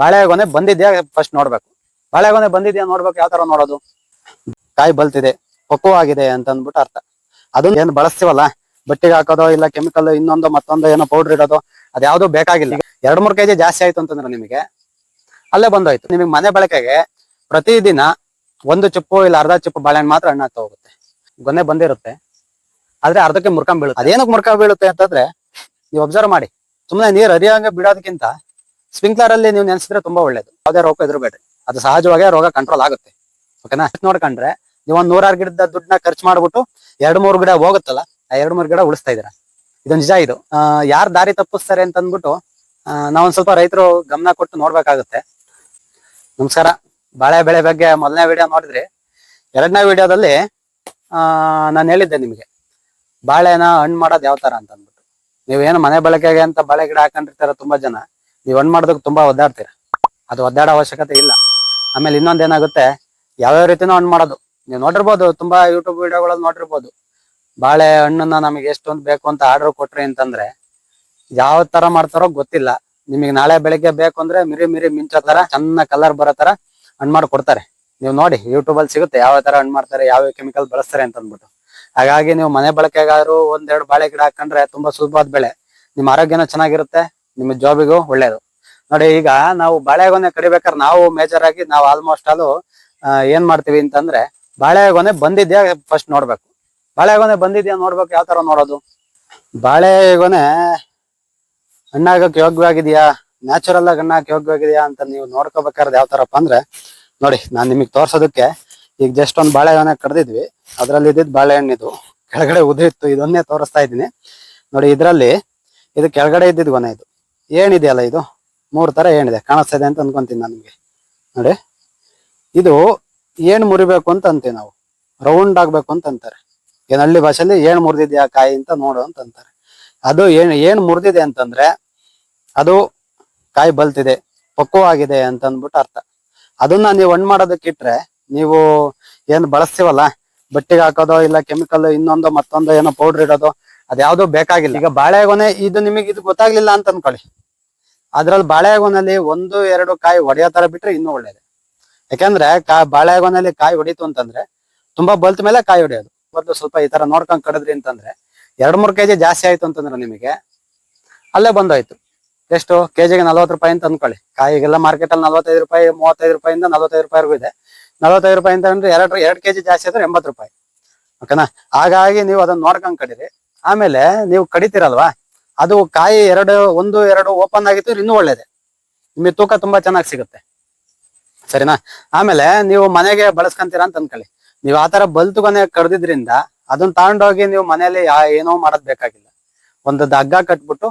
ಬಾಳೆಗೊನೆ ಬಂದಿದ್ಯಾ ಫಸ್ಟ್ ನೋಡ್ಬೇಕು. ಬಾಳೆಗೊನೆ ಬಂದಿದ್ಯಾ ನೋಡ್ಬೇಕು, ಯಾವ ತರ ನೋಡೋದು? ಕಾಯಿ ಬಲ್ತಿದೆ ಪಕ್ವವಾಗಿದೆ ಅಂತ ಅಂದ್ಬಿಟ್ಟು ಅರ್ಥ. ಅದನ್ನ ಏನ್ ಬಳಸ್ತೀವಲ್ಲ, ಬಟ್ಟೆಗೆ ಹಾಕೋದು ಇಲ್ಲ ಕೆಮಿಕಲ್ ಇನ್ನೊಂದು ಮತ್ತೊಂದು ಏನೋ ಪೌಡರ್ ಇಡೋದು ಅದ್ಯಾವ್ದು ಬೇಕಾಗಿಲ್ಲ. ಎರಡ್ ಮೂರ್ ಕೆಜಿ ಜಾಸ್ತಿ ಆಯ್ತು ಅಂತಂದ್ರೆ ನಿಮಗೆ ಅಲ್ಲೇ ಬಂದೋಯ್ತು. ನಿಮಗೆ ಮನೆ ಬಳಕೆಗೆ ಪ್ರತಿದಿನ ಒಂದು ಚಿಪ್ಪು ಇಲ್ಲ ಅರ್ಧ ಚಿಪ್ಪು ಬಾಳೆಹಣ್ಣು ಮಾತ್ರ ಹಣ್ಣು ಆಗ್ತಾ ಹೋಗುತ್ತೆ. ಗೊನೆ ಬಂದಿರುತ್ತೆ. ಆದ್ರೆ ಅರ್ಧಕ್ಕೆ ಮುರ್ಕೊಂಡ್ ಬೀಳುತ್ತೆ ಅದೇನಕ್ಕೆ ಮುರ್ಕೊಂಡ್ ಬೀಳುತ್ತೆ ಅಂತಂದ್ರೆ, ನೀವು ಅಬ್ಸರ್ವ್ ಮಾಡಿ. ಸುಮ್ಮನೆ ನೀರ್ ಹರಿಯಂಗ ಬಿಡೋದಕ್ಕಿಂತ ಸ್ಪ್ರಿಂಕ್ಲರ್ ಅಲ್ಲಿ ನೀವು ನೆನೆಸಿದ್ರೆ ತುಂಬಾ ಒಳ್ಳೇದು. ಯಾವ್ದೇ ರೋಗ ಎದುರುಬೇಡ್ರಿ ಅದು ಸಹಜವಾಗಿ ರೋಗ ಕಂಟ್ರೋಲ್ ಆಗುತ್ತೆ. ಓಕೆನಾ ನೋಡ್ಕೊಂಡ್ರೆ ನೀವು ಒಂದ್ ನೂರಾರು ಗಿಡದ ದುಡ್ಡನ್ನ ಖರ್ಚು ಮಾಡ್ಬಿಟ್ಟು ಎರಡ್ ಮೂರು ಗಿಡ ಹೋಗುತ್ತಲ್ಲ, ಆ ಎರಡ್ ಮೂರು ಗಿಡ ಉಳಿಸ್ತಾ ಇದೀರ ಇದು ನಿಜ ಇದು. ಯಾರು ದಾರಿ ತಪ್ಪಿಸ್ತಾರೆ ಅಂತ ಅಂದ್ಬಿಟ್ಟು ನಾವೊಂದ್ ಸ್ವಲ್ಪ ರೈತರು ಗಮನ ಕೊಟ್ಟು ನೋಡ್ಬೇಕಾಗುತ್ತೆ. ನಮಸ್ಕಾರ. ಬಾಳೆ ಬೆಳೆ ಬಗ್ಗೆ ಮೊದಲನೇ ವಿಡಿಯೋ ನೋಡಿದ್ರಿ, ಎರಡನೇ ವಿಡಿಯೋದಲ್ಲಿ ನಾನು ಹೇಳಿದ್ದೆ ನಿಮಗೆ, ಬಾಳೆನ ಹಣ್ಣು ಮಾಡೋದು ಯಾವ ತರ ಅಂತ ಅಂದ್ಬಿಟ್ಟು ನೀವೇನು ಮನೆ ಬಳಕೆಗೆ ಅಂತ ಬಾಳೆ ಗಿಡ ಹಾಕೊಂಡಿರ್ತಾರ ತುಂಬಾ ಜನ ನೀವು ಹಣ್ಣು ಮಾಡೋದಕ್ಕೆ ತುಂಬಾ ಒದ್ದಾಡ್ತೀರಾ. ಅದು ಒದ್ದಾಡೋ ಅವಶ್ಯಕತೆ ಇಲ್ಲ. ಆಮೇಲೆ ಏನಾಗುತ್ತೆ, ಯಾವ್ಯಾವ ರೀತಿನೂ ಹಣ್ಣು ಮಾಡೋದು. ನೀವು ನೋಡಿರ್ಬೋದು, ತುಂಬಾ ಯೂಟ್ಯೂಬ್ ವಿಡಿಯೋಗಳಲ್ಲಿ ನೋಡಿರ್ಬೋದು. ಬಾಳೆ ಹಣ್ಣನ್ನ ನಮಗೆ ಎಷ್ಟೊಂದು ಬೇಕು ಅಂತ ಆರ್ಡರ್ ಕೊಟ್ರಿ ಅಂತಂದ್ರೆ, ಯಾವ ತರ ಮಾಡ್ತಾರೋ ಗೊತ್ತಿಲ್ಲ. ನಿಮಗೆ ನಾಳೆ ಬೆಳಿಗ್ಗೆ ಬೇಕು ಅಂದ್ರೆ ಮಿರಿ ಮಿರಿ ಮಿಂಚೋ ತರ ಚೆನ್ನ ಕಲರ್ ಬರೋ ತರ ಹಣ್ಣು ಮಾಡಿ ಕೊಡ್ತಾರೆ. ನೀವು ನೋಡಿ ಯೂಟ್ಯೂಬ್ ಅಲ್ಲಿ ಸಿಗುತ್ತೆ ಯಾವ ತರ ಹಣ್ಣು ಮಾಡ್ತಾರೆ, ಯಾವ ಕೆಮಿಕಲ್ ಬಳಸ್ತಾರೆ ಅಂತ ಅಂದ್ಬಿಟ್ಟು ಹಾಗಾಗಿ ನೀವು ಮನೆ ಬಳಕೆಗಾದ್ರು ಒಂದೆರಡು ಬಾಳೆ ಗಿಡ ಹಾಕೊಂಡ್ರೆ ತುಂಬಾ ಸುಲಭವಾದ ಬೆಳೆ. ನಿಮ್ಮ ಆರೋಗ್ಯನೂ ಚೆನ್ನಾಗಿರುತ್ತೆ. ನಿಮ್ಮ ಜಾಬಿಗೂ ಒಳ್ಳೇದು. ನೋಡಿ ಈಗ ನಾವು ಬಾಳೆಗೊನೆ ಕಡಿಬೇಕಾದ್ರೆ ನಾವು ಮೇಜರ್ ಆಗಿ ನಾವು ಆಲ್ಮೋಸ್ಟ್ ಆಲು ಆ, ಏನ್ ಮಾಡ್ತೀವಿ ಅಂತಂದ್ರೆ ಬಾಳೆಗೊನೆ ಬಂದಿದ್ಯಾ ಫಸ್ಟ್ ನೋಡ್ಬೇಕು. ಬಾಳೆಗೊನೆ ಬಂದಿದ್ಯಾ ನೋಡ್ಬೇಕು ಯಾವ ತರ ನೋಡೋದು? ಬಾಳೆಗೊನೆ ಹಣ್ಣಾಗಕ್ ಯೋಗ್ಯವಾಗಿದೆಯಾ? ನ್ಯಾಚುರಲ್ ಆಗಿ ಹಣ್ಣಾಗಕ್ ಯೋಗ್ಯವಾಗಿದೆಯಾ ಅಂತ ನೀವು ನೋಡ್ಕೋಬೇಕಾದ್ರೆ ಯಾವ ತರಪ್ಪ ಅಂದ್ರೆ ನೋಡಿ ನಾನ್ ನಿಮಗ್ ತೋರ್ಸೋದಕ್ಕೆ ಈಗ ಜಸ್ಟ್ ಒಂದ್ ಬಾಳೆಗೊನೆ ಕಡ್ದಿದ್ವಿ. ಅದ್ರಲ್ಲಿ ಇದ್ದಿದ್ ಬಾಳೆಹಣ್ಣಿದು. ಕೆಳಗಡೆ ಉದುರಿತ್ತು ಇದನ್ನೇ ತೋರಿಸ್ತಾ ಇದ್ದೀನಿ. ನೋಡಿ ಇದ್ರಲ್ಲಿ ಇದು ಕೆಳಗಡೆ ಇದ್ದಿದ್ ಗೊನೆ ಇದು. ಏನಿದೆಯಲ್ಲ ಇದು? ಮೂರು ತರ ಏನಿದೆ? ಕಾಣಿಸ್ತಾ ಇದೆ ಅಂತ ಅನ್ಕೊಂತೀನಿ ನಾನು ನಿಮ್ಗೆ. ನೋಡಿ. ಇದು ಏನ್ ಮುರಿಬೇಕು ಅಂತ ಅಂತೀವಿ ನಾವು. ರೌಂಡ್ ಆಗ್ಬೇಕು ಅಂತ ಅಂತಾರೆ. ಏನ್ ಹಳ್ಳಿ ಭಾಷೆಯಲ್ಲಿ ಏನ್ ಮುರಿದಿದ್ಯಾ ಕಾಯಿ ಅಂತ ನೋಡು ಅಂತ ಅಂತಾರೆ. ಅದು ಏನ್, ಏನು ಮುರಿದಿದೆ ಅಂತಂದ್ರೆ ಅದು ಕಾಯಿ ಬಲ್ತಿದೆ, ಪಕ್ವವಾಗಿದೆ ಅಂತ ಅಂದ್ಬಿಟ್ಟು ಅರ್ಥ. ಅದನ್ನ ನೀವು ಮಾಡೋದಕ್ಕೆ ಇಟ್ರೆ ನೀವು ಏನ್ ಬಳಸ್ತೀವಲ್ಲ? ಬಟ್ಟೆಗೆ ಹಾಕೋದೋ ಇಲ್ಲ ಕೆಮಿಕಲ್ ಇನ್ನೊಂದು ಮತ್ತೊಂದು ಏನೋ ಪೌಡರ್ ಇಡೋದು ಅದ್ಯಾವುದೋ ಬೇಕಾಗಿಲ್ಲ. ಈಗ ಬಾಳೆಗೊನೆ ಇದು ನಿಮಗೆ ಇದು ಗೊತ್ತಾಗ್ಲಿಲ್ಲ ಅಂತ ಅನ್ಕೊಳ್ಳಿ. ಅದ್ರಲ್ಲಿ ಬಾಳೆಗೊನಲ್ಲಿ ಒಂದು, ಎರಡು ಕಾಯಿ ಹೊಡೆಯೋ ತರ ಬಿಟ್ರೆ ಇನ್ನೂ ಒಳ್ಳೇದು. ಯಾಕಂದ್ರೆ ಕಾ ಬಾಳೆಗೊನಲ್ಲಿ ಕಾಯಿ ಹೊಡಿತು ಅಂತಂದ್ರೆ ತುಂಬಾ ಬಲ್ತ್ ಮೇಲೆ ಕಾಯಿ ಹೊಡೆಯೋದು. ಮೊದಲು ಸ್ವಲ್ಪ ಈ ತರ ನೋಡ್ಕೊಂಡ್ ಕಡದ್ರಿ ಅಂತಂದ್ರೆ ಎರಡ್, ಮೂರ್ ಕೆಜಿ ಜಾಸ್ತಿ ಆಯ್ತು ಅಂತಂದ್ರೆ ನಿಮಗೆ ಅಲ್ಲೇ ಬಂದೋಯ್ತು. ಎಷ್ಟು? ಕೆಜಿಗೆ ನಲ್ವತ್ತು ರೂಪಾಯಿ ಅಂತ ಅನ್ಕೊಳ್ಳಿ ಕಾಯಿಗೆಲ್ಲ ಮಾರ್ಕೆಟ್ ಅಲ್ಲಿ ನಲ್ವತ್ತೈದು ರೂಪಾಯಿ, ಮೂವತ್ತೈದು ರೂಪಾಯಿಂದ ನಲ್ವತ್ತೈದು ರೂಪಾಯಿವರೆಗೂ ಇದೆ. ನಲ್ವತ್ತೈದು ರೂಪಾಯಿ ಅಂತ ಅಂದ್ರೆ ಎರಡು ಎರಡು ಕೆಜಿ ಜಾಸ್ತಿ ಆದ್ರೆ ಎಂಬತ್ತು ರೂಪಾಯಿ. ಓಕೆನಾ? ಹಾಗಾಗಿ ನೀವು ಅದನ್ನ ನೋಡ್ಕೊಂಡ್ ಕಡೀರಿ. ಆಮೇಲೆ ನೀವು ಕಡಿತೀರಲ್ವಾ? ಅದು ಕಾಯಿ ಎರಡು, ಒಂದು, ಎರಡು ಓಪನ್ ಆಗಿತ್ತು, ಇನ್ನೂ ಒಳ್ಳೇದೆ. ನಿಮಗೆ ತೂಕ ತುಂಬಾ ಚೆನ್ನಾಗಿ ಸಿಗುತ್ತೆ. ಸರಿನಾ? ಆಮೇಲೆ ನೀವು ಮನೆಗೆ ಬಳಸ್ಕೊಂತೀರಾ ಅಂತ ಅನ್ಕೊಳ್ಳಿ. ನೀವು ಆತರ ಬಲ್ತುಗೊನೆ ಕಡ್ದಿದ್ರಿಂದ ಅದನ್ನ ತಗೊಂಡೋಗಿ ನೀವು ಮನೆಯಲ್ಲಿ ಏನೋ ಮಾಡೋದ್ ಬೇಕಾಗಿಲ್ಲ. ಒಂದು ಹಗ್ಗ ಕಟ್ಬಿಟ್ಟು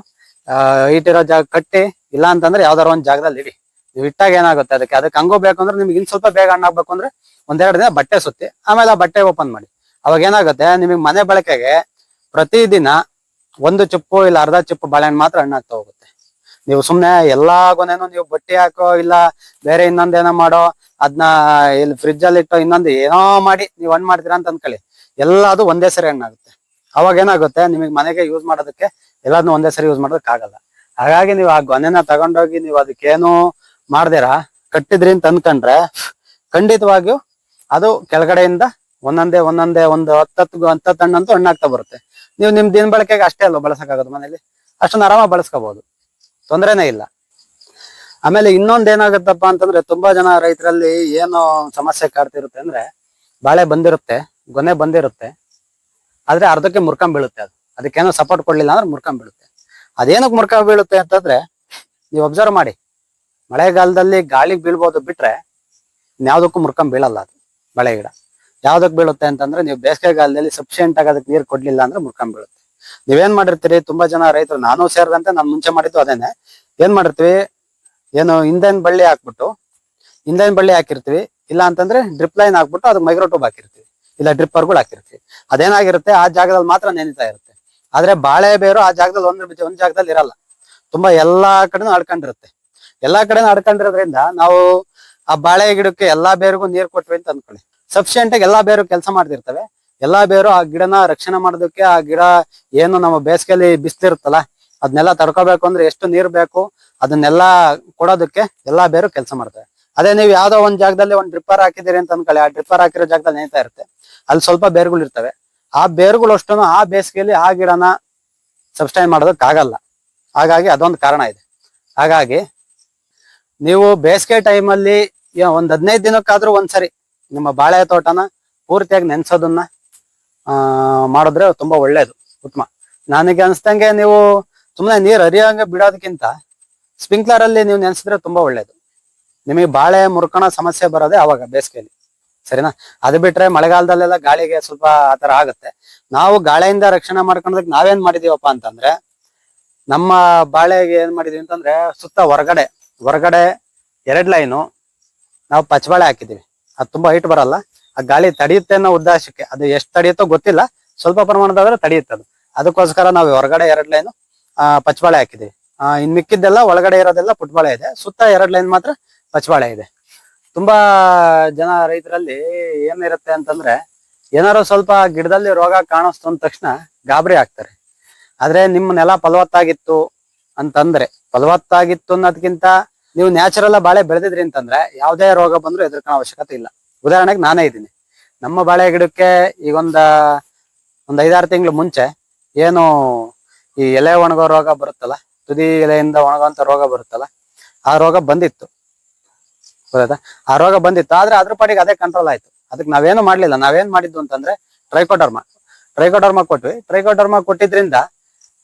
ಇಟ್ಟಿರೋ ಜಾಗ ಕಟ್ಟಿ, ಇಲ್ಲ ಅಂತಂದ್ರೆ ಯಾವ್ದಾರ ಒಂದ್ ಜಾಗದಲ್ಲಿ ಇಡಿ. ನೀವು ಇಟ್ಟಾಗ ಏನಾಗುತ್ತೆ? ಅದಕ್ಕೆ ಅದಕ್ಕೆ ಹಂಗೋ ಬೇಕು ಅಂದ್ರೆ ನಿಮ್ಗೆ ಇನ್ ಸ್ವಲ್ಪ ಬೇಗ ಹಣ್ಣಾಗ್ಬೇಕು ಅಂದ್ರೆ ಒಂದೆರಡು ದಿನ ಬಟ್ಟೆ ಸುತ್ತಿ, ಆಮೇಲೆ ಆ ಬಟ್ಟೆ ಓಪನ್ ಮಾಡಿ. ಅವಾಗ ಏನಾಗುತ್ತೆ? ನಿಮಗೆ ಮನೆ ಬಳಕೆಗೆ ಪ್ರತಿದಿನ ಒಂದು ಚಿಪ್ಪು ಇಲ್ಲ ಅರ್ಧ ಚಿಪ್ಪು ಬಾಳೆಹಣ್ಣು ಮಾತ್ರ ಹಣ್ಣಾಗ್ತಾ ಹೋಗುತ್ತೆ. ನೀವು ಸುಮ್ನೆ ಎಲ್ಲಾ ಗೊನೆನೂ ನೀವು ಬಟ್ಟೆ ಹಾಕೋ ಇಲ್ಲ ಬೇರೆ ಇನ್ನೊಂದೇನೋ ಮಾಡೋ ಅದನ್ನ ಇಲ್ಲಿ ಫ್ರಿಜ್ ಅಲ್ಲಿ ಇಟ್ಟೋ ಇನ್ನೊಂದು ಏನೋ ಮಾಡಿ ನೀವು ಹಣ್ಣು ಮಾಡ್ತೀರಾ ಅಂತ ಅನ್ಕೊಳ್ಳಿ. ಎಲ್ಲದು ಒಂದೇ ಸರಿ ಹಣ್ಣಾಗುತ್ತೆ ಅವಾಗ ಏನಾಗುತ್ತೆ, ನಿಮಗೆ ಮನೆಗೆ ಯೂಸ್ ಮಾಡೋದಕ್ಕೆ ಎಲ್ಲದನ್ನು ಒಂದೇ ಸರಿ ಯೂಸ್ ಮಾಡೋದಕ್ಕೆ ಆಗಲ್ಲ ಹಾಗಾಗಿ ನೀವು ಆ ಗೊನೆನ ತಗೊಂಡೋಗಿ ನೀವು ಅದಕ್ಕೇನು ಮಾಡ್ದಿರ, ಕಟ್ಟಿದ್ರಿ ಅಂತ ಅನ್ಕೊಂಡ್ರೆ ಖಂಡಿತವಾಗಿಯೂ ಅದು ಕೆಳಗಡೆಯಿಂದ ಒಂದೊಂದೇ ಒಂದೊಂದೇ, ಒಂದು ಹತ್ತತ್ತು ಹತ್ತತ್ತು ಹಣ್ಣಂತೂ ಹಣ್ಣಾಗ್ತಾ ಬರುತ್ತೆ. ನೀವು ನಿಮ್ ದಿನ ಬಳಕೆಗೆ ಅಷ್ಟೇ ಅಲ್ವಾ ಬಳಸಕ್ಕಾಗೋದು ಮನೇಲಿ? ಅಷ್ಟೊಂದು ಆರಾಮಾಗಿ ಬಳಸ್ಕೋಬಹುದು ತೊಂದರೆನೇ ಇಲ್ಲ. ಆಮೇಲೆ ಇನ್ನೊಂದ್ ಏನಾಗುತ್ತಪ್ಪ ಅಂತಂದ್ರೆ ತುಂಬಾ ಜನ ರೈತರಲ್ಲಿ ಏನು ಸಮಸ್ಯೆ ಕಾಡ್ತಿರುತ್ತೆ ಅಂದ್ರೆ ಬಾಳೆ ಬಂದಿರುತ್ತೆ, ಗೊನೆ ಬಂದಿರುತ್ತೆ. ಆದ್ರೆ ಅರ್ಧಕ್ಕೆ ಮುರ್ಕಂ ಬೀಳುತ್ತೆ ಅದು. ಅದಕ್ಕೇನೋ ಸಪೋರ್ಟ್ ಕೊಡ್ಲಿಲ್ಲ ಅಂದ್ರೆ ಮುರ್ಕೊಂಡ್ ಬೀಳುತ್ತೆ. ಅದೇನಕ್ಕೆ ಮುರ್ಕೊಂಡ್ ಬೀಳುತ್ತೆ ಅಂತಂದ್ರೆ ನೀವು ಅಬ್ಸರ್ವ್ ಮಾಡಿ. ಮಳೆಗಾಲದಲ್ಲಿ ಗಾಳಿಗೆ ಬೀಳ್ಬೋದು ಬಿಟ್ರೆ ಇನ್ಯಾವುದಕ್ಕೂ ಮುರ್ಕೊಂಡ್ ಬೀಳಲ್ಲ ಅದು, ಬಾಳೆ ಗಿಡ. ಯಾವ್ದಕ್ ಬೀಳುತ್ತೆ ಅಂತಂದ್ರೆ ನೀವು ಬೇಸಿಗೆಗಾಲದಲ್ಲಿ ಸಫಿಶಿಯಂಟ್ ಆಗಿ ಅದಕ್ಕೆ ನೀರು ಕೊಡ್ಲಿಲ್ಲ ಅಂದ್ರೆ ಮುರ್ಕೊಂಡ್ ಬೀಳುತ್ತೆ. ನೀವೇನ್ ಮಾಡಿರ್ತೀರಿ? ತುಂಬಾ ಜನ ರೈತರು, ನಾನು ಸೇರಿದಂತೆ ನಾನು ಮುಂಚೆ ಮಾಡಿದ್ದು ಅದೇನೆ. ಏನ್ ಮಾಡಿರ್ತೀವಿ? ಏನು ಹಿಂದೆನ್ ಬಳ್ಳಿ ಹಾಕ್ಬಿಟ್ಟು ಹಿಂದೆನ್ ಬಳ್ಳಿ ಹಾಕಿರ್ತೀವಿ. ಇಲ್ಲ ಅಂತಂದ್ರೆ ಡ್ರಿಪ್ ಲೈನ್ ಹಾಕ್ಬಿಟ್ಟು ಅದಕ್ಕೆ ಮೈಕ್ರೋ ಟ್ಯೂಬ್ ಹಾಕಿರ್ತೀವಿ. ಇಲ್ಲ ಡ್ರಿಪ್ಪರ್ಗಳು ಹಾಕಿರ್ತೀವಿ. ಅದೇನಾಗಿರುತ್ತೆ? ಆ ಜಾಗದಲ್ಲಿ ಮಾತ್ರ ನೆನೀತಾ ಇರುತ್ತೆ. ಆದ್ರೆ ಬಾಳೆ ಬೇರು ಆ ಜಾಗದಲ್ಲಿ ಒಂದ್ ಒಂದ್ ಜಾಗದಲ್ಲಿ ಇರಲ್ಲ. ತುಂಬಾ ಎಲ್ಲಾ ಕಡೆನೂ ಅಡ್ಕೊಂಡಿರುತ್ತೆ ಎಲ್ಲಾ ಕಡೆನೂ ಅಡ್ಕೊಂಡಿರೋದ್ರಿಂದ ನಾವು ಆ ಬಾಳೆ ಗಿಡಕ್ಕೆ ಎಲ್ಲಾ ಬೇರಿಗೂ ನೀರ್ ಕೊಟ್ವಿ ಅಂತ ಅನ್ಕೊಳ್ಳಿ. ಸಫಿಶಿಯಂಟ್ ಆಗಿ ಎಲ್ಲಾ ಬೇರು ಕೆಲಸ ಮಾಡ್ತಿರ್ತವೆ. ಎಲ್ಲಾ ಬೇರು ಆ ಗಿಡನ ರಕ್ಷಣೆ ಮಾಡೋದಕ್ಕೆ ಆ ಗಿಡ ಏನು ನಮ್ಮ ಬೇಸಿಗೆಯಲ್ಲಿ ಬಿಸಿಲಿರುತ್ತಲ್ಲ ಅದನ್ನೆಲ್ಲ ತಡ್ಕೋಬೇಕು ಅಂದ್ರೆ ಎಷ್ಟು ನೀರ್ ಬೇಕು, ಅದನ್ನೆಲ್ಲ ಕೊಡೋದಕ್ಕೆ ಎಲ್ಲಾ ಬೇರು ಕೆಲಸ ಮಾಡ್ತವೆ. ಅದೇ ನೀವು ಯಾವ್ದೋ ಒಂದ್ ಜಾಗದಲ್ಲಿ ಒಂದ್ ಡ್ರಿಪ್ಪರ್ ಹಾಕಿದಿರಿ ಅಂತ ಅನ್ಕೊಳ್ಳಿ, ಆ ಡ್ರಿಪ್ಪರ್ ಹಾಕಿರೋ ಜಾಗದಲ್ಲಿ ನೇತಾ ಇರುತ್ತೆ. ಅಲ್ಲಿ ಸ್ವಲ್ಪ ಬೇರುಗಳು ಇರ್ತವೆ. ಆ ಬೇರುಗಳು ಆ ಬೇಸಿಗೆಲಿ ಆ ಗಿಡನ ಸಬ್ಸ್ಟೈನ್ ಮಾಡೋದಕ್ಕಾಗಲ್ಲ. ಹಾಗಾಗಿ ಅದೊಂದು ಕಾರಣ ಇದೆ. ಹಾಗಾಗಿ ನೀವು ಬೇಸಿಗೆ ಟೈಮಲ್ಲಿ ಒಂದ್ ಹದಿನೈದು ದಿನಕ್ಕಾದ್ರೂ ಒಂದ್ಸರಿ ನಿಮ್ಮ ಬಾಳೆ ತೋಟನ ಪೂರ್ತಿಯಾಗಿ ನೆನೆಸೋದನ್ನ ಮಾಡಿದ್ರೆ ತುಂಬಾ ಒಳ್ಳೇದು, ಉತ್ತಮ. ನನಗೆ ಅನ್ಸ್ದಂಗೆ ನೀವು ಸುಮ್ಮನೆ ನೀರು ಹರಿಯಂಗೆ ಬಿಡೋದಕ್ಕಿಂತ ಸ್ಪ್ರಿಂಕ್ಲರ್ ಅಲ್ಲಿ ನೀವು ನೆನ್ಸಿದ್ರೆ ತುಂಬಾ ಒಳ್ಳೇದು. ನಿಮಗೆ ಬಾಳೆ ಮುರ್ಕಣ ಸಮಸ್ಯೆ ಬರೋದೇ ಅವಾಗ ಬೇಸಿಗೆಯಲ್ಲಿ, ಸರಿನಾ? ಅದು ಬಿಟ್ರೆ ಮಳೆಗಾಲದಲ್ಲೆಲ್ಲ ಗಾಳಿಗೆ ಸ್ವಲ್ಪ ಆತರ ಆಗುತ್ತೆ. ನಾವು ಗಾಳಿಯಿಂದ ರಕ್ಷಣೆ ಮಾಡ್ಕೊಳದಕ್ಕೆ ನಾವೇನ್ ಮಾಡಿದೀವಪ್ಪ ಅಂತಂದ್ರೆ, ನಮ್ಮ ಬಾಳೆಗೆ ಏನ್ ಮಾಡಿದೀವಿ ಅಂತಂದ್ರೆ ಸುತ್ತ ಹೊರಗಡೆ ಹೊರಗಡೆ ಎರಡ್ ಲೈನು ನಾವು ಪಚ್ಚಬಾಳೆ ಹಾಕಿದೀವಿ ಅದು ತುಂಬಾ ಹೈಟ್ ಬರಲ್ಲ. ಆ ಗಾಳಿ ತಡೆಯುತ್ತೆ ಅನ್ನೋ ಉದ್ದೇಶಕ್ಕೆ ಅದು ಎಷ್ಟು ತಡೆಯುತ್ತೋ ಗೊತ್ತಿಲ್ಲ. ಸ್ವಲ್ಪ ಪ್ರಮಾಣದಾದ್ರೆ ತಡೆಯುತ್ತೆ ಅದು. ಅದಕ್ಕೋಸ್ಕರ ನಾವು ಹೊರಗಡೆ ಎರಡ್ ಲೈನ್ ಆ ಪಚ್ಚಬಾಳೆ ಹಾಕಿದೀವಿ ಆ, ಇನ್ ಮಿಕ್ಕಿದ್ದೆಲ್ಲ ಒಳಗಡೆ ಇರೋದೆಲ್ಲ ಪುಟ್ಬಾಳೆ ಇದೆ. ಸುತ್ತ ಎರಡು ಲೈನ್ ಮಾತ್ರ ಪಚ್ಚಬಾಳೆ ಇದೆ. ತುಂಬಾ ಜನ ರೈತರಲ್ಲಿ ಏನಿರುತ್ತೆ ಅಂತಂದ್ರೆ ಏನಾರು ಸ್ವಲ್ಪ ಗಿಡದಲ್ಲಿ ರೋಗ ಕಾಣಿಸ್ತು ಅಂದ ತಕ್ಷಣ ಗಾಬರಿ ಆಗ್ತಾರೆ. ಆದ್ರೆ ನಿಮ್ಮ ನೆಲ ಫಲವತ್ತಾಗಿತ್ತು ಅಂತಂದ್ರೆ, ಫಲವತ್ತಾಗಿತ್ತು ಅನ್ನೋದಕ್ಕಿಂತ ನೀವು ನ್ಯಾಚುರಲ್ ಬಾಳೆ ಬೆಳೆದಿದ್ರಿ ಅಂತಂದ್ರೆ ಯಾವುದೇ ರೋಗ ಬಂದ್ರೂ ಎದುರ್ಕೊಳ ಅವಶ್ಯಕತೆ ಇಲ್ಲ. ಉದಾಹರಣೆಗೆ ನಾನೇ ಇದ್ದೀನಿ. ನಮ್ಮ ಬಾಳೆ ಗಿಡಕ್ಕೆ ಈಗೊಂದ ಒಂದ್ ಐದಾರು ತಿಂಗಳು ಮುಂಚೆ ಏನು ಈ ಎಲೆ ಒಣಗೋ ರೋಗ ಬರುತ್ತಲ್ಲ, ತುದಿ ಎಲೆಯಿಂದ ಒಣಗುವಂತ ರೋಗ ಬರುತ್ತಲ್ಲ, ಆ ರೋಗ ಬಂದಿತ್ತು. ಗೊತ್ತಾಯ್ತಾ? ಆ ರೋಗ ಬಂದಿತ್ತು. ಆದ್ರೆ ಅದ್ರ ಪಾಟಿಗೆ ಅದೇ ಕಂಟ್ರೋಲ್ ಆಯ್ತು. ಅದಕ್ಕೆ ನಾವೇನು ಮಾಡ್ಲಿಲ್ಲ. ನಾವೇನ್ ಮಾಡಿದ್ದು ಅಂತಂದ್ರೆ ಟ್ರೈಕೋಡರ್ಮಾ ಟ್ರೈಕೋಡರ್ಮಾ ಕೊಟ್ವಿ. ಟ್ರೈಕೋಡರ್ಮಾ ಕೊಟ್ಟಿದ್ರಿಂದ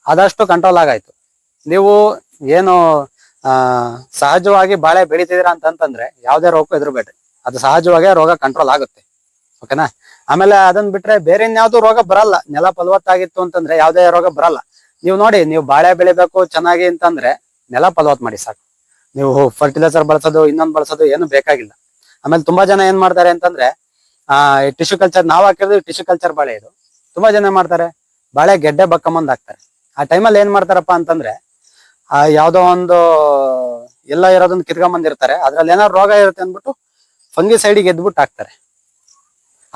ಆದಷ್ಟು ಕಂಟ್ರೋಲ್ ಆಗಾಯ್ತು. ನೀವು ಏನು ಆ, ಸಹಜವಾಗಿ ಬಾಳೆ ಬೆಳಿತಿದ್ದೀರಾ ಅಂತಂತಂದ್ರೆ ಯಾವ್ದೇ ರೋಗಕ್ಕೂ ಎದುರುಬೇಡ್ರಿ ಅದು ಸಹಜವಾಗಿ ರೋಗ ಕಂಟ್ರೋಲ್ ಆಗುತ್ತೆ. ಓಕೆನಾ ಆಮೇಲೆ ಅದನ್ನ ಬಿಟ್ರೆ ಬೇರೆ ಇನ್ಯಾವ್ದು ರೋಗ ಬರಲ್ಲ. ನೆಲ ಫಲವತ್ತಾಗಿತ್ತು ಅಂತಂದ್ರೆ ಯಾವ್ದೇ ರೋಗ ಬರಲ್ಲ. ನೀವು ನೋಡಿ, ನೀವು ಬಾಳೆ ಬೆಳಿಬೇಕು ಚೆನ್ನಾಗಿ ಅಂತಂದ್ರೆ ನೆಲ ಫಲವತ್ ಮಾಡಿ ಸಾಕು. ನೀವು ಫರ್ಟಿಲೈಸರ್ ಬಳಸೋದು, ಇನ್ನೊಂದು ಬಳಸೋದು ಏನು ಬೇಕಾಗಿಲ್ಲ. ಆಮೇಲೆ ತುಂಬಾ ಜನ ಏನ್ ಮಾಡ್ತಾರೆ ಅಂತಂದ್ರೆ, ಆ ಟಿಶ್ಯೂ ಕಲ್ಚರ್ ನಾವ್ ಹಾಕಿರೋದು ಟಿಶ್ಯೂ ಕಲ್ಚರ್ ಬಾಳೆ ಇದು. ತುಂಬಾ ಜನ ಮಾಡ್ತಾರೆ, ಬಾಳೆ ಗೆಡ್ಡೆ ಬಕ್ಕಂಬಂದ್ ಹಾಕ್ತಾರೆ. ಆ ಟೈಮಲ್ಲಿ ಏನ್ ಮಾಡ್ತಾರಪ್ಪ ಅಂತಂದ್ರೆ ಆ ಯಾವ್ದೋ ಒಂದು ಎಲ್ಲ ಇರೋದನ್ನ ಕಿತ್ಕೊಂಬಂದಿರ್ತಾರೆ. ಅದ್ರಲ್ಲಿ ಏನಾದ್ರು ರೋಗ ಇರುತ್ತೆ ಅಂದ್ಬಿಟ್ಟು ಫಂಗಿ ಸೈಡಿಗೆ ಎದ್ಬಿಟ್ಟು ಹಾಕ್ತಾರೆ.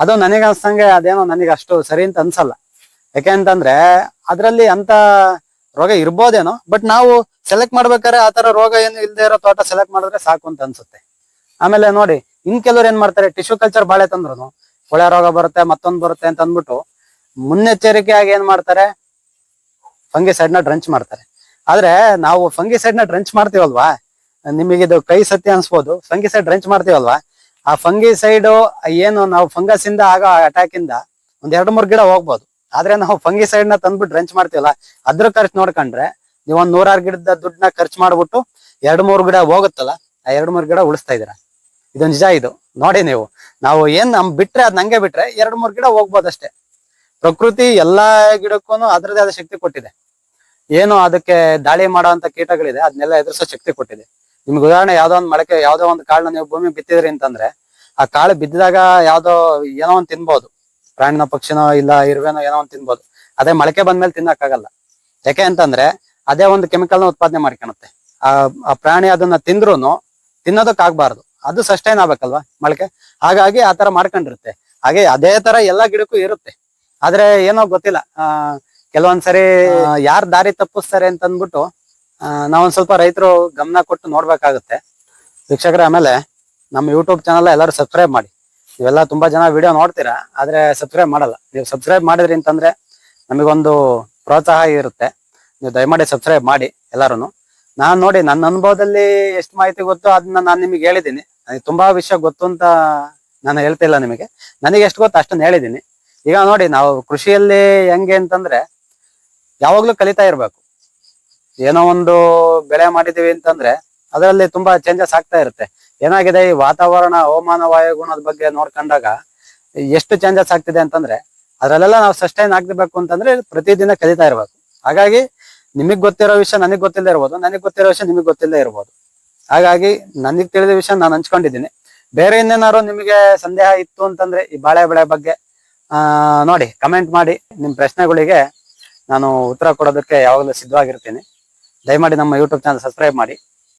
ಅದು ನನಗೆ ಅನ್ಸಂಗೆ ಅದೇನೋ ನನಗೆ ಅಷ್ಟು ಸರಿ ಅಂತ ಅನ್ಸಲ್ಲ. ಯಾಕೆ ಅಂತಂದ್ರೆ ಅದ್ರಲ್ಲಿ ಅಂತ ರೋಗ ಇರ್ಬೋದೇನೋ, ಬಟ್ ನಾವು ಸೆಲೆಕ್ಟ್ ಮಾಡ್ಬೇಕಾದ್ರೆ ಆತರ ರೋಗ ಏನು ಇಲ್ದೇ ಇರೋ ತೋಟ ಸೆಲೆಕ್ಟ್ ಮಾಡಿದ್ರೆ ಸಾಕು ಅಂತ ಅನ್ಸುತ್ತೆ. ಆಮೇಲೆ ನೋಡಿ, ಇನ್ ಕೆಲವ್ರು ಏನ್ ಮಾಡ್ತಾರೆ, ಟಿಶ್ಯೂ ಕಲ್ಚರ್ ಬಾಳೆ ತಂದ್ರು ಕೊಳೆ ರೋಗ ಬರುತ್ತೆ, ಮತ್ತೊಂದು ಬರುತ್ತೆ ಅಂತ ಅಂದ್ಬಿಟ್ಟು ಮುನ್ನೆಚ್ಚರಿಕೆಯಾಗಿ ಏನ್ ಮಾಡ್ತಾರೆ ಫಂಗಿ ಸೈಡ್ನ ಡ್ರಂಚ್ ಮಾಡ್ತಾರೆ. ಆದ್ರೆ ನಾವು ಫಂಗಿ ಸೈಡ್ನ ಡ್ರಂಚ್ ಮಾಡ್ತೀವಲ್ವಾ? ನಿಮಗೆ ಇದು ಕೈ ಸತ್ಯ ಅನ್ಸ್ಬೋದು. ಫಂಗಿ ಸೈಡ್ ಡ್ರಂಚ್ ಮಾಡ್ತೀವಲ್ವಾ? ಆ ಫಂಗಿ ಸೈಡ್ ಏನು ನಾವು ಫಂಗಸ್ ಇಂದ ಆಗೋ ಅಟ್ಯಾಕ್ ಇಂದ ಒಂದ್ ಎರಡು ಮೂರ್ ಗಿಡ ಹೋಗ್ಬೋದು. ಆದ್ರೆ ನಾವು ಫಂಗಿ ಸೈಡ್ನ ತಂದ್ಬಿಟ್ಟು ಡ್ರಂಚ್ ಮಾಡ್ತೀವಲ್ಲ, ಅದ್ರ ಖರ್ಚು ನೋಡ್ಕೊಂಡ್ರೆ ನೀವು ಒಂದ್ ನೂರಾರು ಗಿಡದ ದುಡ್ಡನ್ನ ಖರ್ಚು ಮಾಡ್ಬಿಟ್ಟು ಎರಡ್ ಮೂರ್ ಗಿಡ ಹೋಗುತ್ತಲ್ಲ, ಆ ಎರಡ್ ಮೂರ್ ಗಿಡ ಉಳಿಸ್ತಾ ಇದೀರ ಇದು ನಿಜ ಇದು. ನೋಡಿ ನೀವು. ನಾವು ಏನ್ ನಮ್ ಬಿಟ್ರೆ ಅದ್ ನಂಗೆ ಬಿಟ್ರೆ ಎರಡ್ ಮೂರ್ ಗಿಡ ಹೋಗ್ಬೋದಷ್ಟೇ. ಪ್ರಕೃತಿ ಎಲ್ಲಾ ಗಿಡಕ್ಕೂ ಅದ್ರದೇ ಆದ ಶಕ್ತಿ ಕೊಟ್ಟಿದೆ. ಏನು ಅದಕ್ಕೆ ದಾಳಿ ಮಾಡುವಂತ ಕೀಟಗಳಿದೆ, ಅದನ್ನೆಲ್ಲ ಎದುರಿಸೋ ಶಕ್ತಿ ಕೊಟ್ಟಿದೆ. ನಿಮ್ಗೆ ಉದಾಹರಣೆ ಯಾವ್ದೋ ಒಂದ್ ಮಳಕೆ ಯಾವ್ದೋ ಒಂದು ಕಾಳನ್ನ ನೀವು ಭೂಮಿ ಬಿತ್ತಿದ್ರಿ ಅಂತಂದ್ರೆ, ಆ ಕಾಳು ಬಿದ್ದಾಗ ಯಾವ್ದೋ ಏನೋ ಒಂದ್ ತಿನ್ಬೋದು. ಪ್ರಾಣಿನ, ಪಕ್ಷಿನೋ, ಇಲ್ಲ ಇರುವೆನೋ ಏನೋ ಒಂದ್ ತಿನ್ಬೋದು. ಅದೇ ಮೊಳಕೆ ಬಂದ್ಮೇಲೆ ತಿನ್ನಕ್ಕಾಗಲ್ಲ. ಯಾಕೆ ಅಂತಂದ್ರೆ, ಅದೇ ಒಂದು ಕೆಮಿಕಲ್ನ ಉತ್ಪಾದನೆ ಮಾಡ್ಕೊಳುತ್ತೆ ಆ ಪ್ರಾಣಿ ಅದನ್ನ ತಿಂದ್ರು ತಿನ್ನೋದಕ್ ಆಗ್ಬಾರ್ದು ಅದು ಸಸ್ಟೈನ್ ಆಗ್ಬೇಕಲ್ವಾ ಮೊಳಕೆ ಹಾಗಾಗಿ ಆ ತರ ಮಾಡ್ಕೊಂಡಿರುತ್ತೆ. ಹಾಗೆ ಅದೇ ತರ ಎಲ್ಲಾ ಗಿಡಕ್ಕೂ ಇರುತ್ತೆ. ಆದ್ರೆ ಏನೋ ಗೊತ್ತಿಲ್ಲ. ಆ ಕೆಲವೊಂದ್ಸರಿ ಯಾರ್ ದಾರಿ ತಪ್ಪಿಸ್ತಾರೆ ಅಂತ ಅಂದ್ಬಿಟ್ಟು ನಾವೊಂದ್ ಸ್ವಲ್ಪ ರೈತರು ಗಮನ ಕೊಟ್ಟು ನೋಡ್ಬೇಕಾಗುತ್ತೆ. ಶಿಕ್ಷಕರ ಆಮೇಲೆ ನಮ್ಮ ಯೂಟ್ಯೂಬ್ ಚಾನಲ್ ಎಲ್ಲರೂ ಸಬ್ಸ್ಕ್ರೈಬ್ ಮಾಡಿ. ನೀವೆಲ್ಲ ತುಂಬಾ ಜನ ವಿಡಿಯೋ ನೋಡ್ತೀರಾ ಆದ್ರೆ ಸಬ್ಸ್ಕ್ರೈಬ್ ಮಾಡಲ್ಲ. ನೀವು ಸಬ್ಸ್ಕ್ರೈಬ್ ಮಾಡಿದ್ರಿ ಅಂತಂದ್ರೆ ನಮಗೊಂದು ಪ್ರೋತ್ಸಾಹ ಇರುತ್ತೆ. ನೀವು ದಯಮಾಡಿ ಸಬ್ಸ್ಕ್ರೈಬ್ ಮಾಡಿ ಎಲ್ಲಾರು ನಾನ್ ನೋಡಿ ನನ್ನ ಅನುಭವದಲ್ಲಿ ಎಷ್ಟು ಮಾಹಿತಿ ಗೊತ್ತೋ ಅದನ್ನ ನಾನು ನಿಮಗೆ ಹೇಳಿದ್ದೀನಿ. ನನಗೆ ತುಂಬಾ ವಿಷಯ ಗೊತ್ತು ಅಂತ ನಾನು ಹೇಳ್ತಿಲ್ಲ ನಿಮಗೆ. ನನಗೆ ಎಷ್ಟು ಗೊತ್ತು ಅಷ್ಟನ್ನ ಹೇಳಿದ್ದೀನಿ. ಈಗ ನೋಡಿ ನಾವು ಕೃಷಿಯಲ್ಲಿ ಹೆಂಗೆ ಅಂತಂದ್ರೆ ಯಾವಾಗ್ಲೂ ಕಲಿತಾ ಇರ್ಬೇಕು. ಏನೋ ಒಂದು ಬೆಳೆ ಮಾಡಿದೀವಿ ಅಂತಂದ್ರೆ ಅದರಲ್ಲಿ ತುಂಬಾ ಚೇಂಜಸ್ ಆಗ್ತಾ ಇರುತ್ತೆ. ಏನಾಗಿದೆ, ಈ ವಾತಾವರಣ, ಹವಾಮಾನ, ವಾಯುಗುಣದ ಬಗ್ಗೆ ನೋಡ್ಕೊಂಡಾಗ ಎಷ್ಟು ಚೇಂಜಸ್ ಆಗ್ತಿದೆ ಅಂತಂದ್ರೆ ಅದ್ರಲ್ಲೆಲ್ಲ ನಾವು ಸಸ್ಟೈನ್ ಆಗ್ಬೇಕು ಅಂತಂದ್ರೆ ಪ್ರತಿದಿನ ಕಲಿತಾ ಇರ್ಬೇಕು. ಹಾಗಾಗಿ ನಿಮಗ್ ಗೊತ್ತಿರೋ ವಿಷಯ ನನಗ್ ಗೊತ್ತಿಲ್ಲದೆ ಇರ್ಬೋದು, ನನಗ್ ಗೊತ್ತಿರೋ ವಿಷಯ ನಿಮಗ್ ಗೊತ್ತಿಲ್ಲದೆ ಇರ್ಬೋದು. ಹಾಗಾಗಿ ನನಗ್ ತಿಳಿದ ವಿಷಯ ನಾನು ಹಂಚ್ಕೊಂಡಿದ್ದೀನಿ. ಬೇರೆ ಇನ್ನೇನಾದ್ರು ನಿಮಗೆ ಸಂದೇಹ ಇತ್ತು ಅಂತಂದ್ರೆ ಈ ಬಾಳೆ ಬೆಳೆ ಬಗ್ಗೆ, ಆ, ನೋಡಿ ಕಮೆಂಟ್ ಮಾಡಿ ನಿಮ್ ಪ್ರಶ್ನೆಗಳಿಗೆ ನಾನು ಉತ್ತರ ಕೊಡೋದಕ್ಕೆ ಯಾವಾಗಲೂ ಸಿದ್ಧವಾಗಿರ್ತೀನಿ. ದಯಮಾಡಿ ನಮ್ಮ ಯೂಟ್ಯೂಬ್ ಚಾನಲ್ ಸಬ್ಸ್ಕ್ರೈಬ್ ಮಾಡಿ.